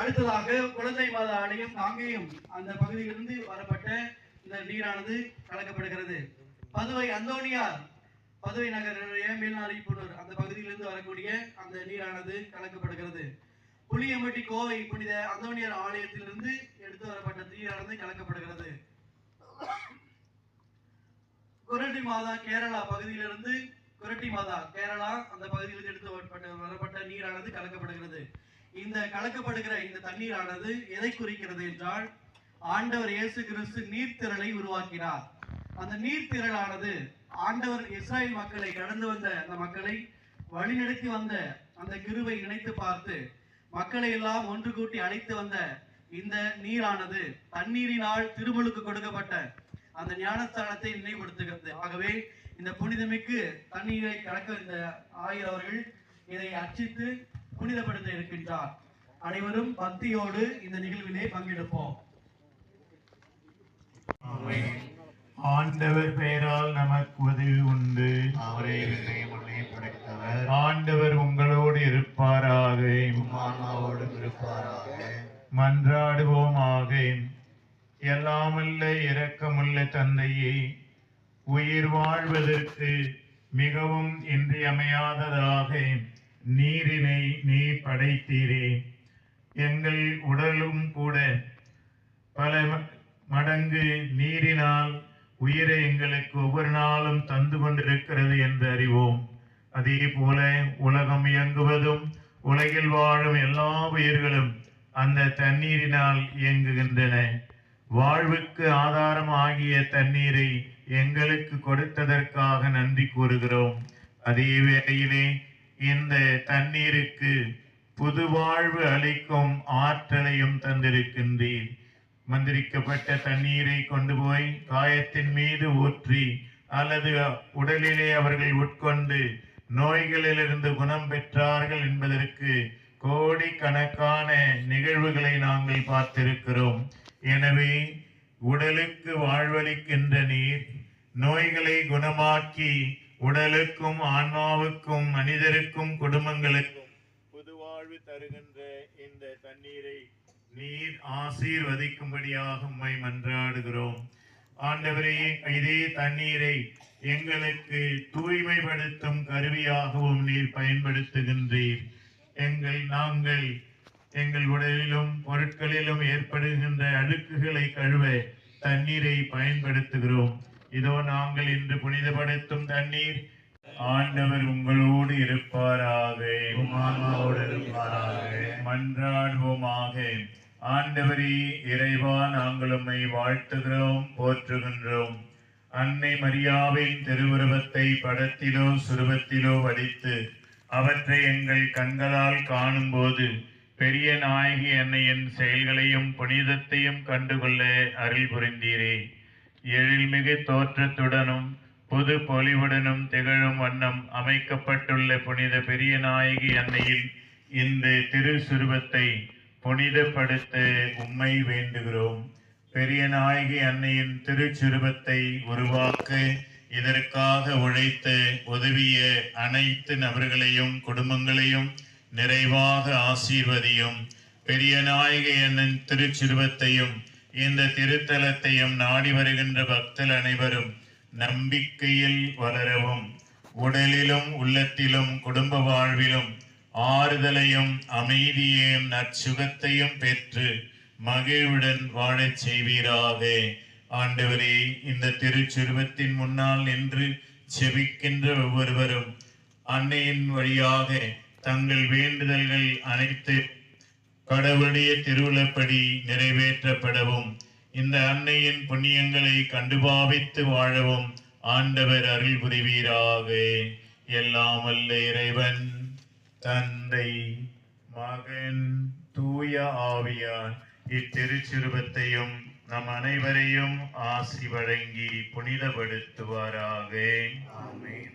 அடுத்ததாக குழந்தை மாத ஆலயம் அங்கேயும் அந்த பகுதியிலிருந்து வரப்பட்ட இந்த நீரானது கலக்கப்படுகிறது. பதுவை அந்தோனியார் பதுவை நகருடைய மேல்நாரிப்புணர் அந்த பகுதியிலிருந்து வரக்கூடிய அந்த நீரானது கலக்கப்படுகிறது. புளியம்பட்டி கோவை புனித அந்தோனியார் ஆலயத்திலிருந்து எடுத்து வரப்பட்ட நீரானது கலக்கப்படுகிறது. குரட்டி மாதா கேரளா பகுதியிலிருந்து குரட்டி மாதா கேரளா அந்த பகுதியிலிருந்து எடுத்து வரப்பட்ட வரப்பட்ட நீரானது கலக்கப்படுகிறது. இந்த கலக்கப்படுகிற இந்த தண்ணீரானது எதை குறிக்கிறது என்றால் ஆண்டவர் இயேசு கிறிஸ்து நீர்த்திரளை உருவாக்கினார். அந்த நீர்த்திரளானது ஆண்டவர் இஸ்ராயல் மக்களை கடந்து வந்த அந்த மக்களை வழிநடத்தி வந்த அந்த கிருவை நினைத்து பார்த்து மக்களை எல்லாம் ஒன்று கூட்டி அழைத்து வந்த இந்த நீரானது தண்ணீரினால் திருமலுக்கு கொடுக்கப்பட்ட அந்த ஞானஸ்தானத்தை நினைவுபடுத்துகிறது. ஆகவே இந்த புனிதமிக்கு தண்ணீரை கலக்க இந்த ஆயர் அவர்கள் இதை அர்ச்சித்து புனிதப்படுத்த இருக்கின்றார். அனைவரும் பக்தியோடு இந்த நிகழ்விலே பங்கெடுப்போம். ஆண்டவர் பெயரால் நமக்கு உதவி உண்டு. அவரே விண்ணை படைத்தவர். ஆண்டவர் உங்களோடு இருப்பாராக. ஆன்மாவோடும் இருப்பாராக. மன்றாடுவோமாக. எல்லாமல்ல இரக்கமுள்ள தந்தையே உயிர் வாழ்வதற்கு மிகவும் இன்றியமையாததாக. நீரினை நீ படைத்தீரே. எங்கள் உடலும் கூட பல மடங்கு நீரினால் உயிரை எங்களுக்கு ஒவ்வொரு நாளும் தந்து கொண்டிருக்கிறது என்று அறிவோம். அதே போல உலகம் இயங்குவதும் உலகில் வாழும் எல்லா உயிர்களும் அந்த தண்ணீரினால் இயங்குகின்றன. வாழ்வுக்கு ஆதாரம் ஆகிய தண்ணீரை எங்களுக்கு கொடுத்ததற்காக நன்றி கூறுகிறோம். அதே வேளையிலே இந்த தண்ணீருக்கு புது வாழ்வு அளிக்கும் ஆற்றலையும் தந்திருக்கின்றீர். மந்திரிக்கப்பட்ட தண்ணீரை கொண்டு போய் காயத்தின் மீது ஊற்றி அல்லது உடலிலே அவர்கள் உட்கொண்டு நோய்களிலிருந்து குணம் பெற்றார்கள் என்பதற்கு கோடி கணக்கான நிகழ்வுகளை நாங்கள் பார்த்திருக்கிறோம். எனவே உடலுக்கு வாழ்வளிக்கின்ற நீர் நோய்களை குணமாக்கி உடலுக்கும் ஆன்மாவுக்கும் மனிதருக்கும் குடும்பங்களுக்கும் புது வாழ்வு தருகின்ற இந்த தண்ணீரை நீர் ஆசீர்வதிக்கும்படியாக உம்மை மன்றாடுகிறோம். ஆண்டவரே இதே தண்ணீரை எங்களுக்கு தூய்மைப்படுத்தும் கருவியாகவும் நீர் பயன்படுத்துகின்றீர். எங்கள் நாங்கள் எங்கள் உடலிலும் பொருட்களிலும் ஏற்படுகின்ற அடுக்குகளை கழுவ தண்ணீரை பயன்படுத்துகிறோம். இதோ நாங்கள் இன்று புனிதப்படுத்தும் தண்ணீர் ஆண்டவர் உங்களோடு இருப்பாராக. மன்றாடுவோமாக. ஆண்டவரே இறைவா நாங்கள் உம்மை வாழ்த்துகிறோம் போற்றுகின்றோம். அன்னை மரியாவின் திருவுருவத்தை படத்திலோ சுருவத்திலோ வடித்து அவற்றை எங்கள் கண்களால் காணும்போது பெரிய நாயகி அன்னையின் செயல்களையும் புனிதத்தையும் கண்டுகொள்ள அருள் புரிந்தீரே. எழில்மிகு தோற்றத்துடனும் புது பொலிவுடனும் திகழும் வண்ணம் அமைக்கப்பட்டுள்ள புனித பெரிய நாயகி அன்னையில் இந்த திருசுருவத்தை புனிதப்படுத்த உண்மை வேண்டுகிறோம். பெரிய நாயகி அன்னையின் திருச்சுருவத்தை உருவாக்க இதற்காக உழைத்து உதவிய அனைத்து நபர்களையும் குடும்பங்களையும் நிறைவாக ஆசீர்வதியும். பெரிய நாயகி அண்ணன் திருச்சிறுவத்தையும் இந்த திருத்தலத்தையும் நாடி வருகின்ற பக்தர் அனைவரும் நம்பிக்கையில் வளரவும் உடலிலும் உள்ளத்திலும் குடும்ப வாழ்விலும் ஆறுதலையும் அமைதியையும் நற்சுகத்தையும் பெற்று மகிழ்வுடன் வாழச் செய்வீராக. ஆண்டவரே இந்த திருச்சுருவத்தின் முன்னால் நின்று செபிக்கின்ற ஒவ்வொருவரும் அன்னையின் வழியாக தங்கள் வேண்டுதல்கள் அனைத்து கடவுளுடைய திருவுளப்படி நிறைவேற்றப்படவும் இந்த அன்னையின் புண்ணியங்களை கண்டுபாவித்து வாழவும் ஆண்டவர் அருள் புரிவீராக. எல்லாம் வல்ல இறைவன் தந்தை மகன் தூய ஆவியார் இத்திருச்சிறுவத்தையும் நம் அனைவரையும் ஆசி வழங்கி புனிதப்படுத்துவாராக. ஆமேன்.